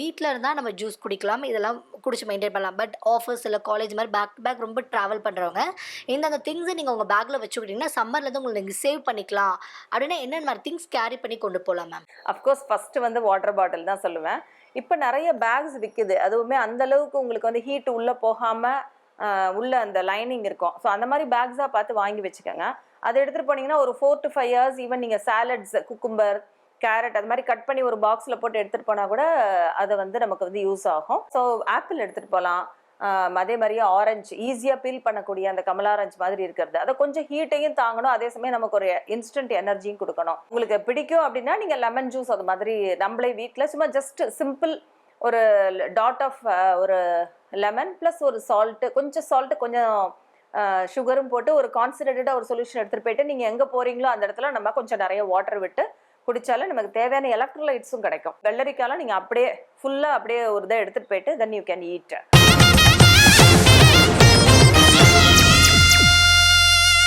வீட்டில் இருந்தால் நம்ம ஜூஸ் குடிக்கலாம் இதெல்லாம் குடிச்சு மெயின்டைன் பண்ணலாம். பட் ஆஃபீஸ் இல்லை காலேஜ் மாதிரி பேக் டு பேக் ரொம்ப ட்ராவல் பண்ணுறவங்க இந்தந்த திங்ஸை நீங்கள் உங்கள் பேக்கில் வச்சுக்கிட்டிங்கன்னா சம்மர்லேருந்து உங்களுக்கு நீங்கள் சேவ் பண்ணிக்கலாம். அப்படின்னா என்னென்ன மாதிரி திங்ஸ் கேரி பண்ணி கொண்டு போகலாம் மேம் அஃப்கோர்ஸ் ஃபஸ்ட்டு வந்து வாட்டர் பாட்டில் தான் சொல்லுவேன். இப்போ நிறைய பேக்ஸ் விற்கிது அதுவுமே அந்தளவுக்கு உங்களுக்கு வந்து ஹீட் உள்ளே போகாமல் உள்ள அந்த லைனிங் இருக்கும். ஸோ அந்த மாதிரி பேக்ஸாக பார்த்து வாங்கி வச்சுக்கோங்க. அதை எடுத்துகிட்டு போனீங்கன்னா ஒரு four to five years even நீங்கள் சாலட்ஸ் குக்கும்பர் கேரட் அது மாதிரி கட் பண்ணி ஒரு பாக்ஸில் போட்டு எடுத்துகிட்டு போனால் கூட அது வந்து நமக்கு வந்து யூஸ் ஆகும். ஸோ ஆப்பிள் எடுத்துகிட்டு போகலாம் அதே மாதிரியே ஆரஞ்சு ஈஸியாக பீல் பண்ணக்கூடிய அந்த கமலா ஆரஞ்சு மாதிரி இருக்கிறது. அதை கொஞ்சம் ஹீட்டையும் தாங்கணும். அதே சமயம் நமக்கு ஒரு இன்ஸ்டன்ட் எனர்ஜியும் கொடுக்கணும். உங்களுக்கு பிடிக்கும் அப்படின்னா நீங்கள் லெமன் ஜூஸ் அது மாதிரி நம்மளே வீட்டில் சும்மா ஜஸ்ட் சிம்பிள் ஒரு டாட் ஆஃப் ஒரு லெமன் ப்ளஸ் ஒரு சால்ட்டு கொஞ்சம் சால்ட்டு கொஞ்சம் சுகரும் போட்டு ஒரு கான்சன்ட்ரேட்டடாக ஒரு சொல்யூஷன் எடுத்துகிட்டு போயிட்டு நீங்கள் எங்கே போகிறீங்களோ அந்த இடத்துல நம்ம கொஞ்சம் நிறைய வாட்டர் விட்டு குடிச்சாலும் நமக்கு தேவையான எலக்ட்ரோலைட்ஸும் கிடைக்கும். வெள்ளரிக்காயெலாம் நீங்கள் அப்படியே ஃபுல்லாக அப்படியே ஒரு இதை எடுத்துகிட்டு போயிட்டு தென் யூ கேன் ஈட்